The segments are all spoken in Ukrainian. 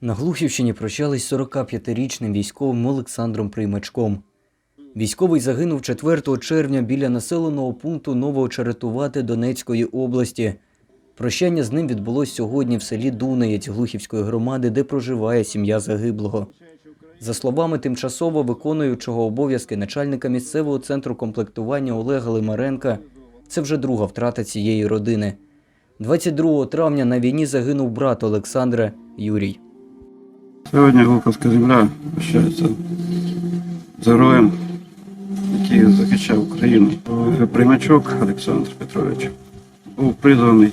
На Глухівщині прощались 45-річним військовим Олександром Приймачком. Військовий загинув 4 червня біля населеного пункту Новоочеретувати Донецької області. Прощання з ним відбулось сьогодні в селі Дунаєць Глухівської громади, де проживає сім'я загиблого. За словами тимчасово виконуючого обов'язки начальника місцевого центру комплектування Олега Лимаренка, це вже друга втрата цієї родини. 22 травня на війні загинув брат Олександра Юрій. Сьогодні Глуховська земля прощається з героєм, який захищав Україну. Приймачок Олександр Петрович був призваний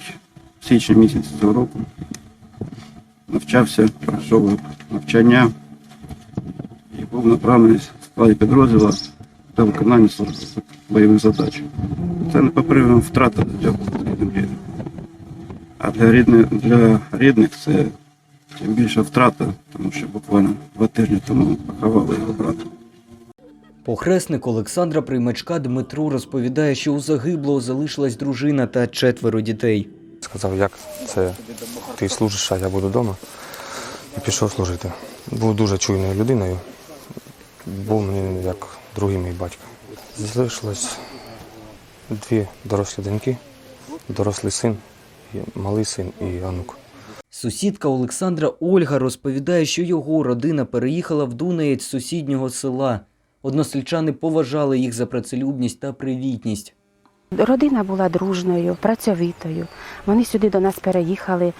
в січні місяці цього року. Навчався, пройшов навчання і був направлений в складі підрозділу для виконання бойових задач. Це непоправима втрата для землі. А для рідних, для рідних це Тим більша втрата, тому що буквально два тижні тому поховали його брата. Похресник Олександра Приймачка Дмитро розповідає, що у загиблого залишилась дружина та четверо дітей. Сказав, як це ти служиш, а я буду вдома. І пішов служити. Був дуже чуйною людиною. Був мені як другий мій батько. Залишилось дві дорослі доньки, дорослий син, малий син і онук. Сусідка Олександра Ольга розповідає, що його родина переїхала в Дунаєць з сусіднього села. Односельчани поважали їх за працелюбність та привітність. Родина була дружною, працьовитою. Вони сюди до нас переїхали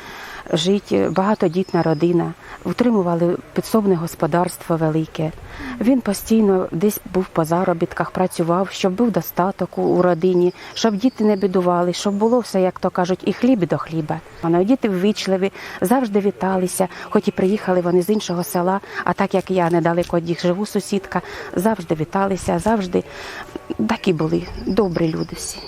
жити, багатодітна родина, утримували підсобне господарство велике. Він постійно десь був по заробітках, працював, щоб був достаток у- у родині, щоб діти не бідували, щоб було все, як то кажуть, і хліб до хліба. Вони діти ввічливі, завжди віталися, хоч і приїхали вони з іншого села, а так як я недалеко від їх живу, сусідка, завжди віталися, завжди такі були добрі люди всі.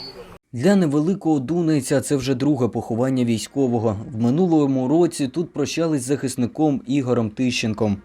Для невеликого Дунайця це вже друге поховання військового. В минулому році тут прощались з захисником Ігорем Тищенком.